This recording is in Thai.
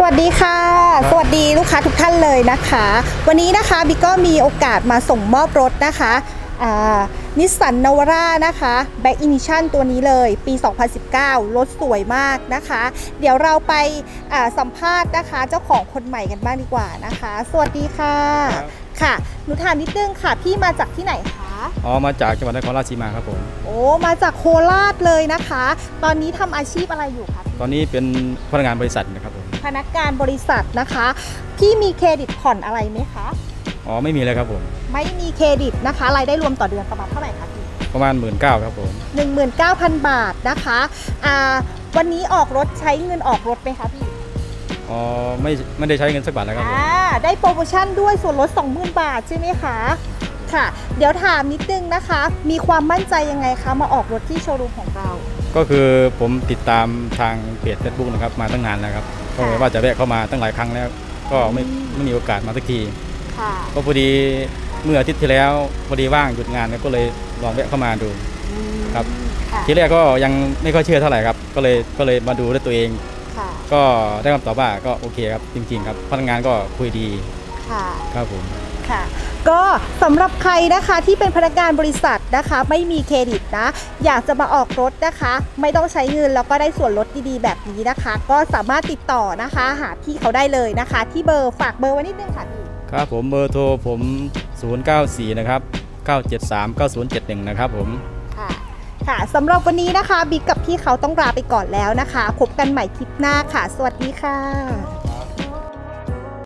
สวัสดีค่ะ สวัสดีลูกค้าทุกท่านเลยนะคะ วันนี้นะคะบิ๊กก็มีโอกาสมาส่งมอบรถนะคะนิสสันนวาร่านะคะแบ็กอินิชันตัวนี้เลยปี 2019 รถสวยมากนะคะ เดี๋ยวเราไปอ่าสัมภาษณ์นะคะ เจ้าของคนใหม่กันบ้างดีกว่านะคะ สวัสดีค่ะครับค่ะหนูถามนิดนึงค่ะ พี่มาจากที่ไหนคะ อ๋อ มาจากจังหวัดนครราชสีมาครับผม โอ้ มาจากโคราชเลยนะคะ ตอนนี้ทำอาชีพอะไรอยู่คะพี่ตอนนี้เป็นพนักงานบริษัทนะครับผมพ นักงานบริษัทนะคะพี่มีเครดิตผ่อนอะไรไหมคะอ๋อไม่มีเลยครับผม ไม่มีเครดิตนะคะรายได้รวมต่อเดือนประมาณเท่าไหร่คะพี่ประมาณหมื่นเก้าครับผม 19,000 บาทนะคะอ่าวันนี้ออกรถใช้เงินออกรถไหมคะพี่อ๋อไม่ไม่ได้ใช้เงินสักบาทแล้วครับผม อ่าได้โปรโมชั่นด้วยส่วนลด20,000 บาทใช่ไหมคะค่ะ เดี๋ยวถามนิดนึงนะคะ มีความมั่นใจยังไงคะมาออกรถที่โชว์รูมของเรา ก็คือผมติดตามทางเพจ Facebook นะครับมาตั้งนานแล้วครับก็ว่าจะแวะเข้ามาตั้งหลายครั้งแล้ว ก็ไม่ไม่มีโอกาสมาสักทีค่ะก็พอดีเมื่ออาทิตย์ที่แล้วพอดีว่างหยุดงานแล้วก็เลยลองแวะเข้ามาดูครับค่ะทีแรกก็ยังไม่ค่อยเชื่อเท่าไหร่ครับ ก็เลยก็เลยมาดูด้วยตัวเอง ค่ะก็ได้คำตอบว่าก็โอเคครับจริงๆครับพนักงานก็คุยดีค่ะครับผม ค่ะ ก็สำหรับใครนะคะที่เป็นพนักงานบริษัทนะคะ ไม่มีเครดิตนะ อยากจะมาออกรถนะคะ ไม่ต้องใช้เงินแล้วก็ได้ส่วนลดดีๆ แบบนี้นะคะ ก็สามารถติดต่อนะคะ หาพี่เขาได้เลยนะคะ ที่เบอร์ฝากเบอร์ไว้นิดนึงค่ะพี่ครับผมเบอร์โทรผม 094 นะครับ 973 9071 นะครับผมค่ะค่ะสำหรับวันนี้นะคะบิ๊กกับพี่เขาต้องลาไปก่อนแล้วนะคะพบกันใหม่คลิปหน้าค่ะ สวัสดีค่ะ